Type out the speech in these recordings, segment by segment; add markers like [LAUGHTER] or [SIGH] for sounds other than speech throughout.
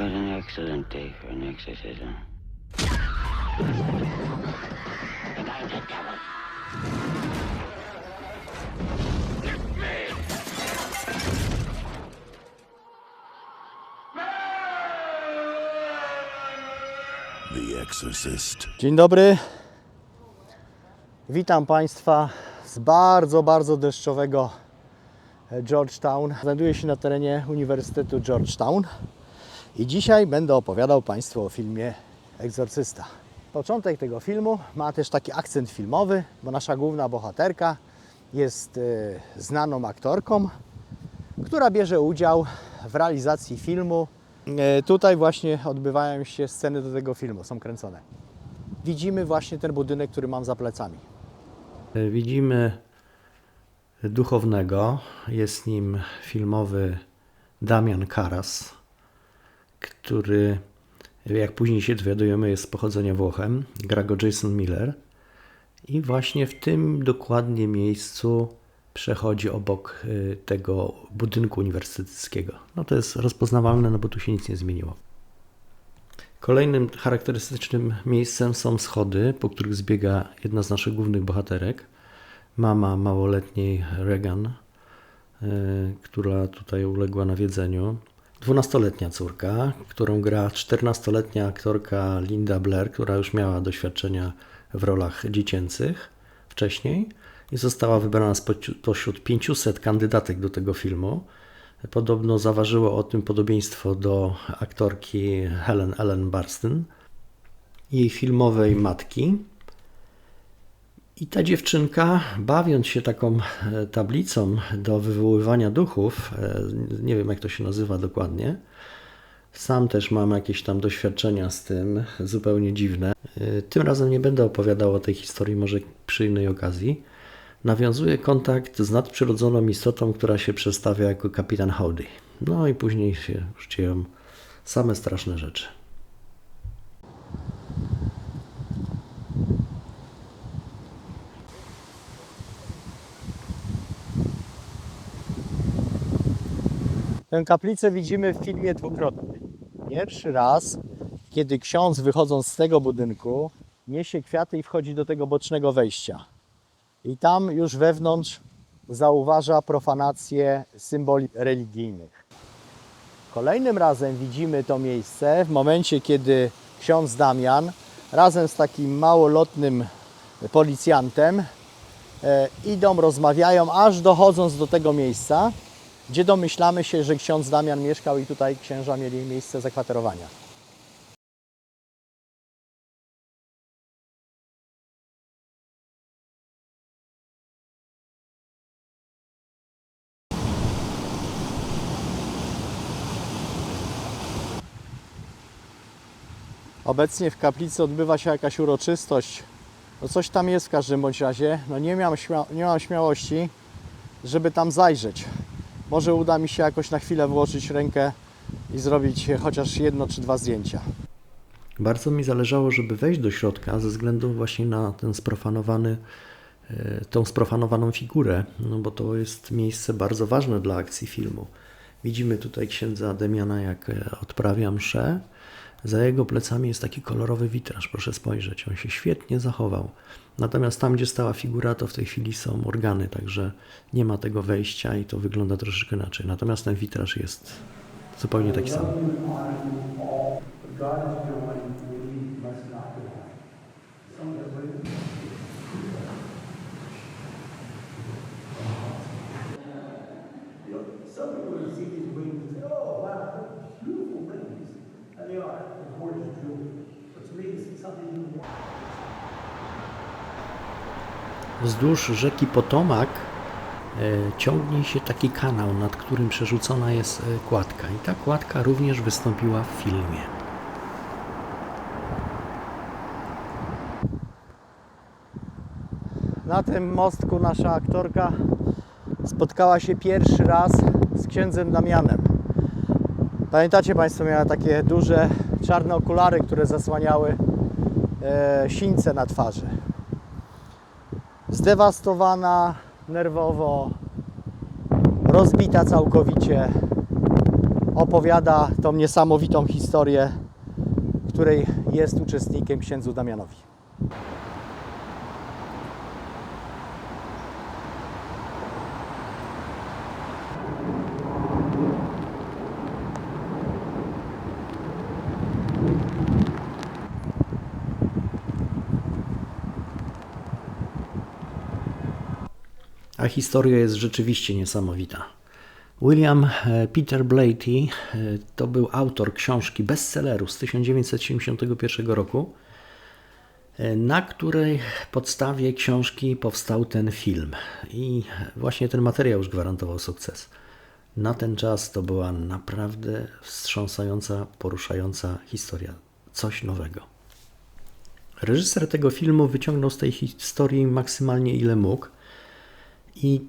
excellent day for an exorcism. And I'm the devil. The Exorcist. Dzień dobry. Witam Państwa z bardzo, bardzo deszczowego Georgetown. Znajduję się na terenie Uniwersytetu Georgetown i dzisiaj będę opowiadał Państwu o filmie Egzorcysta. Początek tego filmu ma też taki akcent filmowy, bo nasza główna bohaterka jest e, znaną aktorką, która bierze udział w realizacji filmu. E, Tutaj właśnie odbywają się sceny do tego filmu, są kręcone widzimy właśnie ten budynek, który mam za plecami. Widzimy duchownego. Jest nim filmowy Damian Karas, który, jak później się dowiadujemy, jest z pochodzenia Włochem. Gra go Jason Miller. I właśnie w tym dokładnie miejscu przechodzi obok y, tego budynku uniwersyteckiego. No to jest rozpoznawalne, no bo tu się nic nie zmieniło. Kolejnym charakterystycznym miejscem są schody, po których zbiega jedna z naszych głównych bohaterek, mama małoletniej Regan, y, która tutaj uległa nawiedzeniu. Dwunastoletnia córka, którą gra 14-letnia aktorka Linda Blair, która już miała doświadczenia w rolach dziecięcych wcześniej i została wybrana spośród 500 kandydatek do tego filmu. Podobno zaważyło o tym podobieństwo do aktorki Helen Ellen Barston, jej filmowej matki. I ta dziewczynka, bawiąc się taką e, tablicą do wywoływania duchów, e, nie wiem jak to się nazywa dokładnie, sam też mam jakieś tam doświadczenia z tym, zupełnie dziwne. E, Tym razem nie będę opowiadał o tej historii, może przy innej okazji. Nawiązuje kontakt z nadprzyrodzoną istotą, która się przedstawia jako kapitan Howdy. No i później się dzieją same straszne rzeczy. Tę kaplicę widzimy w filmie dwukrotnie. Pierwszy raz, kiedy ksiądz wychodząc z tego budynku niesie kwiaty i wchodzi do tego bocznego wejścia. I tam już wewnątrz zauważa profanację symboli religijnych. Kolejnym razem widzimy to miejsce w momencie, kiedy ksiądz Damian razem z takim małolotnym policjantem e, idą, rozmawiają, aż dochodząc do tego miejsca, gdzie domyślamy się, że ksiądz Damian mieszkał i tutaj księża mieli miejsce zakwaterowania. Obecnie w kaplicy odbywa się jakaś uroczystość. No coś tam jest w każdym bądź razie. No nie, śmia- nie mam śmiałości, żeby tam zajrzeć. Może uda mi się jakoś na chwilę włożyć rękę i zrobić chociaż jedno czy dwa zdjęcia. Bardzo mi zależało, żeby wejść do środka ze względu właśnie na ten sprofanowany, e, tą sprofanowaną figurę, no bo to jest miejsce bardzo ważne dla akcji filmu. Widzimy tutaj księdza Demiana, jak e, odprawia mszę. Za jego plecami jest taki kolorowy witraż, proszę spojrzeć, on się świetnie zachował. Natomiast tam, gdzie stała figura, to w tej chwili są organy, także nie ma tego wejścia i to wygląda troszeczkę inaczej. Natomiast ten witraż jest zupełnie taki sam. Wzdłuż rzeki Potomak e, ciągnie się taki kanał, nad którym przerzucona jest e, kładka. I ta kładka również wystąpiła w filmie. Na tym mostku nasza aktorka spotkała się pierwszy raz z księdzem Damianem. Pamiętacie Państwo, miała takie duże czarne okulary, które zasłaniały e, sińce na twarzy. Zdewastowana nerwowo, rozbita całkowicie. opowiada tą niesamowitą historię, której jest uczestnikiem księdzu Damianowi. A historia jest rzeczywiście niesamowita. William e, Peter Blatty e, to był autor książki bestselleru z 1971 roku, e, na której podstawie książki powstał ten film. I właśnie ten materiał już gwarantował sukces. Na ten czas to była naprawdę wstrząsająca, poruszająca historia. Coś nowego. Reżyser tego filmu wyciągnął z tej historii maksymalnie ile mógł. I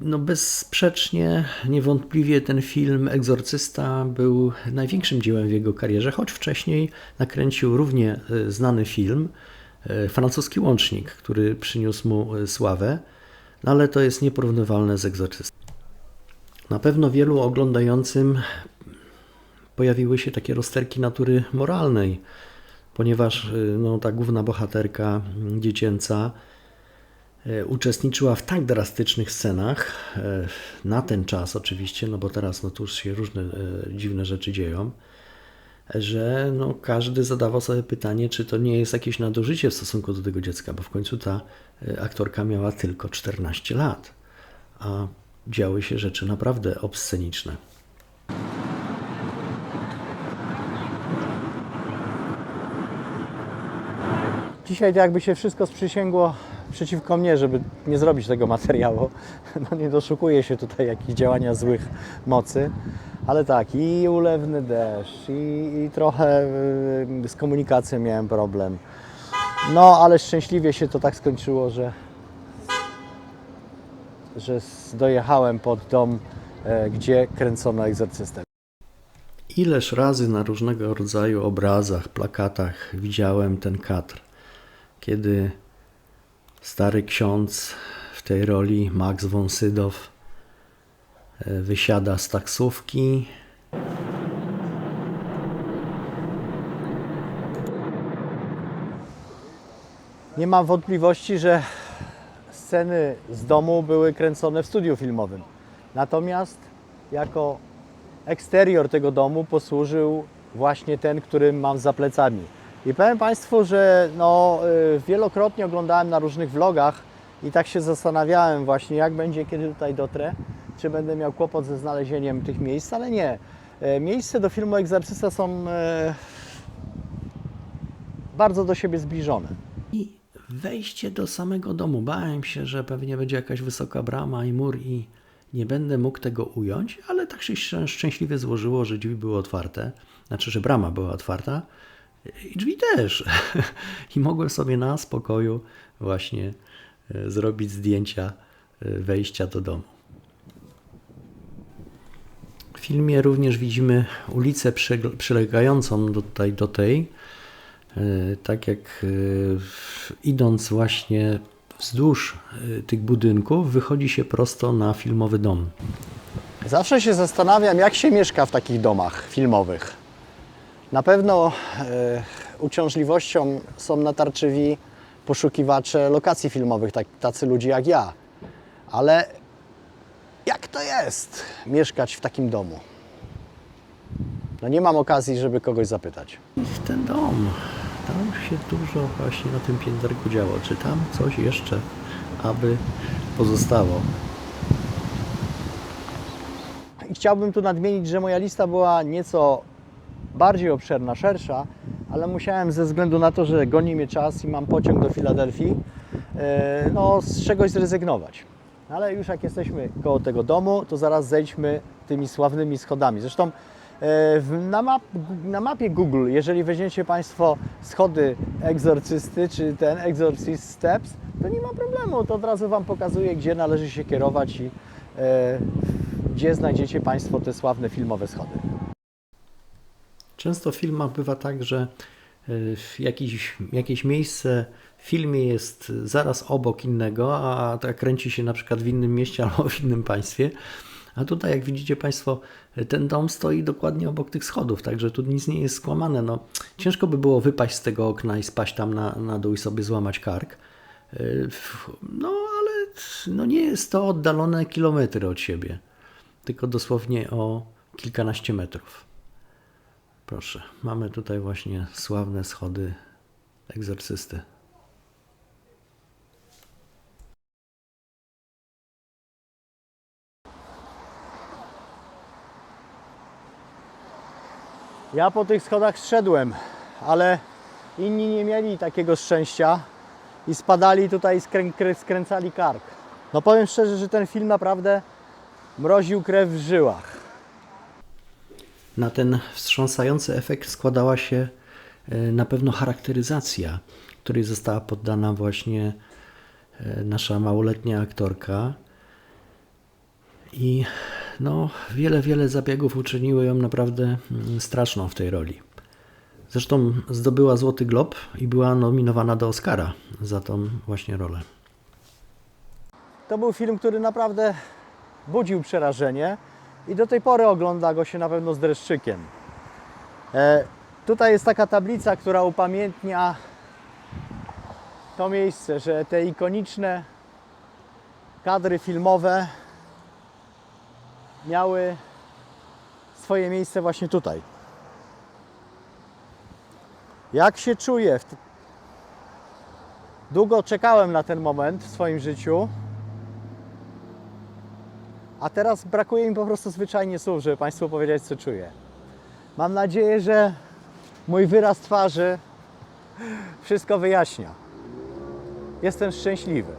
no bezsprzecznie, niewątpliwie ten film Egzorcysta był największym dziełem w jego karierze, choć wcześniej nakręcił równie e, znany film e, Francuski Łącznik, który przyniósł mu e, sławę, no ale to jest nieporównywalne z Egzorcystą. Na pewno wielu oglądającym pojawiły się takie rozterki natury moralnej, ponieważ no, ta główna bohaterka dziecięca uczestniczyła w tak drastycznych scenach, e, na ten czas oczywiście, no bo teraz no, tu już się różne e, dziwne rzeczy dzieją, że no, każdy zadawał sobie pytanie, czy to nie jest jakieś nadużycie w stosunku do tego dziecka, bo w końcu ta e, aktorka miała tylko 14 lat, a działy się rzeczy naprawdę obsceniczne. Dzisiaj jakby się wszystko sprzysięgło przeciwko mnie, żeby nie zrobić tego materiału. [LAUGHS] No nie doszukuję się tutaj jakichś działania złych mocy, ale tak, i ulewny deszcz, i, i trochę y, z komunikacją miałem problem. No, ale szczęśliwie się to tak skończyło, że, że dojechałem pod dom, e, gdzie kręcono egzorcystę. Ileż razy na różnego rodzaju obrazach, plakatach widziałem ten kadr, kiedy stary ksiądz w tej roli, Max von Sydow, e, wysiada z taksówki, Nie mam wątpliwości, że sceny z domu były kręcone w studiu filmowym. Natomiast jako eksterior tego domu posłużył właśnie ten, który mam za plecami. I powiem Państwu, że no, y, wielokrotnie oglądałem na różnych vlogach i tak się zastanawiałem właśnie, jak będzie, kiedy tutaj dotrę, czy będę miał kłopot ze znalezieniem tych miejsc, ale nie. E, Miejsce do filmu Egzorcysta są e, bardzo do siebie zbliżone. i wejście do samego domu. Bałem się, że pewnie będzie jakaś wysoka brama i mur i nie będę mógł tego ująć, ale tak się szczę- szczęśliwie złożyło, że drzwi były otwarte. Znaczy, że brama była otwarta i drzwi też. [LAUGHS] I mogłem sobie na spokoju właśnie e, zrobić zdjęcia e, wejścia do domu. W filmie również widzimy ulicę przylegającą tutaj do tej, E, tak jak idąc właśnie wzdłuż tych budynków, wychodzi się prosto na filmowy dom. Zawsze się zastanawiam, jak się mieszka w takich domach filmowych. Na pewno e, uciążliwością są natarczywi poszukiwacze lokacji filmowych, tak, tacy ludzie jak ja. Ale jak to jest mieszkać w takim domu? No nie mam okazji, żeby kogoś zapytać. W ten dom, tam się dużo właśnie na tym pięterku działo. Czy tam coś jeszcze, aby pozostało? I chciałbym tu nadmienić, że moja lista była nieco bardziej obszerna, szersza, ale musiałem ze względu na to, że goni mnie czas i mam pociąg do Filadelfii, e, no z czegoś zrezygnować. Ale już jak jesteśmy koło tego domu, to zaraz zejdźmy tymi sławnymi schodami. Zresztą e, na, map, na mapie Google, jeżeli weźmiecie Państwo schody egzorcysty, czy ten Exorcist Steps, to nie ma problemu, to od razu Wam pokazuje, gdzie należy się kierować i e, gdzie znajdziecie Państwo te sławne filmowe schody. Często w filmach bywa tak, że y, jakiś, jakieś miejsce w filmie jest zaraz obok innego, a tak kręci się na przykład w innym mieście [LAUGHS] albo w innym państwie. A tutaj, jak widzicie Państwo, ten dom stoi dokładnie obok tych schodów, także tu nic nie jest skłamane. No, ciężko by było wypaść z tego okna i spaść tam na, na dół i sobie złamać kark. Yy, No, ale no nie jest to oddalone kilometry od siebie, tylko dosłownie o kilkanaście metrów. Proszę, mamy tutaj właśnie sławne schody egzorcysty. Ja po tych schodach zszedłem, ale inni nie mieli takiego szczęścia i spadali tutaj i skrę, krę- skręcali kark. No powiem szczerze, że ten film naprawdę mroził krew w żyłach. Na ten wstrząsający efekt składała się e, na pewno charakteryzacja, której została poddana właśnie e, nasza małoletnia aktorka. I no, wiele, wiele zabiegów uczyniły ją naprawdę mm, straszną w tej roli. Zresztą zdobyła Złoty Glob i była nominowana do Oscara za tą właśnie rolę. To był film, który naprawdę budził przerażenie i do tej pory ogląda go się na pewno z dreszczykiem. E, tutaj jest taka tablica, która upamiętnia to miejsce, że te ikoniczne kadry filmowe miały swoje miejsce właśnie tutaj. Jak się czuję? Długo czekałem na ten moment w swoim życiu. A teraz brakuje mi po prostu zwyczajnie słów, żeby Państwu powiedzieć, co czuję. Mam nadzieję, że mój wyraz twarzy wszystko wyjaśnia. Jestem szczęśliwy.